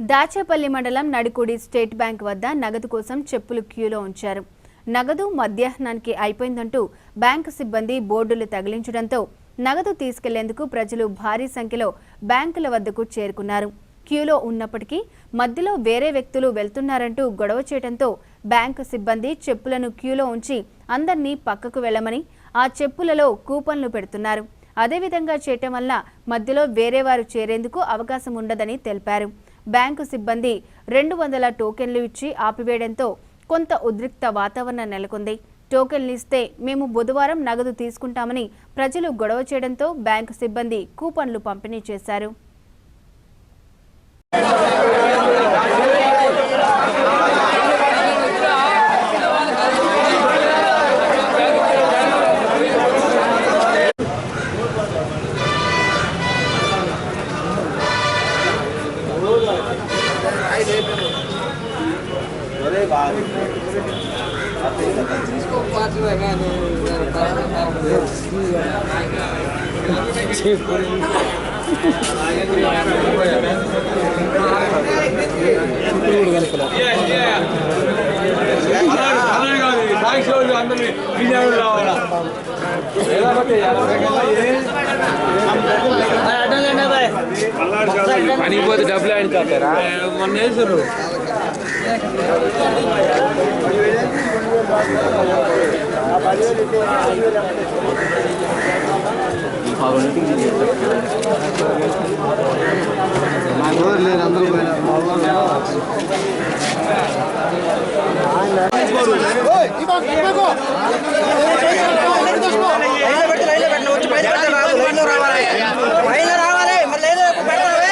దాచేపల్లి మండలం Nadikudi state bank వద్ద నగదు కోసం చెప్పులు క్యూలో ఉంచారు. నగదు మధ్యాహ్నానికి అయిపోయిందంటూ బ్యాంకు సిబ్బంది బోర్డులు తగిలించడంతో నగదు తీసుకెళ్ళేందుకు ప్రజలు భారీ సంఖ్యలో బ్యాంకుల వద్దకు చేరుకున్నారు. క్యూలో ఉన్నప్పటికీ మధ్యలో వేరే వ్యక్తులు వెళ్తున్నారంటూ గొడవ చేయడంతో బ్యాంకు సిబ్బంది చెప్పులను క్యూలో ఉంచి అందర్నీ పక్కకు వెళ్ళమని ఆ చెప్పులలో కూపన్లు పెడుతున్నారు. అదేవిధంగా చేయటం వల్ల మధ్యలో వేరే వారు చేరేందుకు అవకాశం ఉండదని తెలిపారు. బ్యాంకు సిబ్బంది రెండు వందల టోకెన్లు ఇచ్చి ఆపివేయడంతో కొంత ఉద్రిక్త వాతావరణం నెలకొంది. టోకెన్లు ఇస్తే మేము బుధవారం నగదు తీసుకుంటామని ప్రజలు గొడవ చేయడంతో బ్యాంకు సిబ్బంది కూపన్లు పంపిణీ చేశారు. పనికి పోతే డబ్బులు ఆయన కట్టారా మొన్న వేసారు రావాలి లైన్లో రావాలి మరి లైన్లో పెడతావే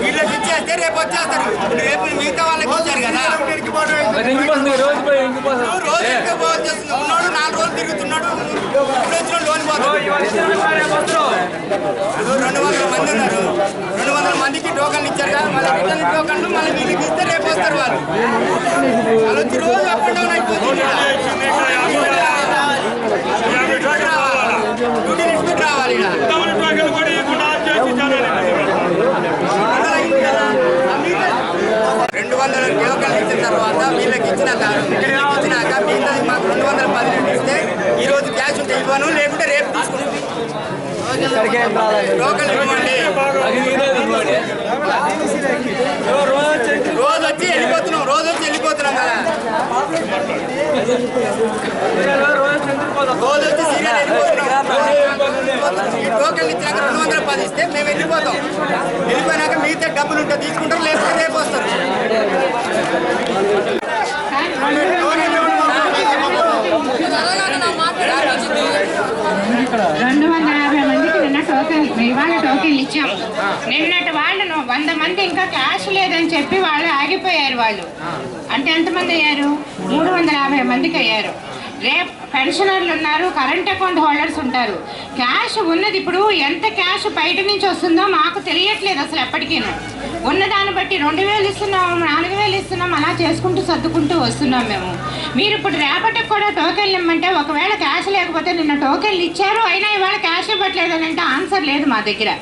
వీళ్ళకి ఇచ్చేస్తే రేపు వచ్చేస్తారు రేపు మిగతా వాళ్ళకి వచ్చారు కదా రోజు రోజు వచ్చేస్తుంది ఉన్నాడు నాలుగు రోజులు తిరుగుతున్నాడు ఇప్పుడు వచ్చిన లోన్ పోతాడు రెండు వందల మంది ఉన్నారు రెండు వందల మందికి టోకన్లు ఇచ్చారు కదా మళ్ళీ రిటర్న్ టోకన్లు మళ్ళీ వీళ్ళకి ఇస్తే రేపు వస్తారు వాళ్ళు వాళ్ళు రోజు అప్ అండ్ డౌన్ అయిపోతుంది వందల టోకన్లు ఇచ్చిన తర్వాత వీళ్ళకి వీళ్ళకి ఇచ్చినాక మిగతాది మాకు రెండు వందల పదిహేను ఇస్తే ఈ రోజు క్యాష్ ఉంటే ఇవ్వను లేకుంటే రేపు తీసుకుంటాం ఇవ్వండి. రోజు వచ్చి వెళ్ళిపోతున్నాం రోజు వచ్చి వెళ్ళిపోతున్నాం కదా. రోజు వచ్చి సీరియల్ వెళ్ళిపోతున్నాం. ఇచ్చినాక రెండు వందల పది ఇస్తే మేము వెళ్ళిపోతాం. వెళ్ళిపోయినాక మిగతా డబ్బులు ఉంటే తీసుకుంటాం లేకపోతే రేపు వస్తారు రెండు వందల యాభై మందికి నిన్న టోకెన్ ఇవాళ టోకెన్లు ఇచ్చాం నిన్నటి వాళ్ళు వంద మంది ఇంకా క్యాష్ లేదని చెప్పి వాళ్ళు ఆగిపోయారు వాళ్ళు. అంటే ఎంతమంది అయ్యారు? మూడు వందల యాభై మందికి అయ్యారు. రేపు పెన్షనర్లు ఉన్నారు కరెంట్ అకౌంట్ హోల్డర్స్ ఉంటారు. క్యాష్ ఉన్నది ఇప్పుడు ఎంత క్యాష్ బయట నుంచి వస్తుందో మాకు తెలియట్లేదు అసలు ఎప్పటికీ ఉన్నదాన్ని బట్టి రెండు వేలు ఇస్తున్నాం నాలుగు వేలు ఇస్తున్నాం అలా చేసుకుంటూ సర్దుకుంటూ వస్తున్నాం మేము. మీరు ఇప్పుడు రేపటికి కూడా టోకెన్లు ఇమ్మంటే ఒకవేళ క్యాష్ లేకపోతే నిన్న టోకెన్లు ఇచ్చారు అయినా ఇవాళ క్యాష్ ఇవ్వట్లేదు అని అంటే ఆన్సర్ లేదు మా దగ్గర.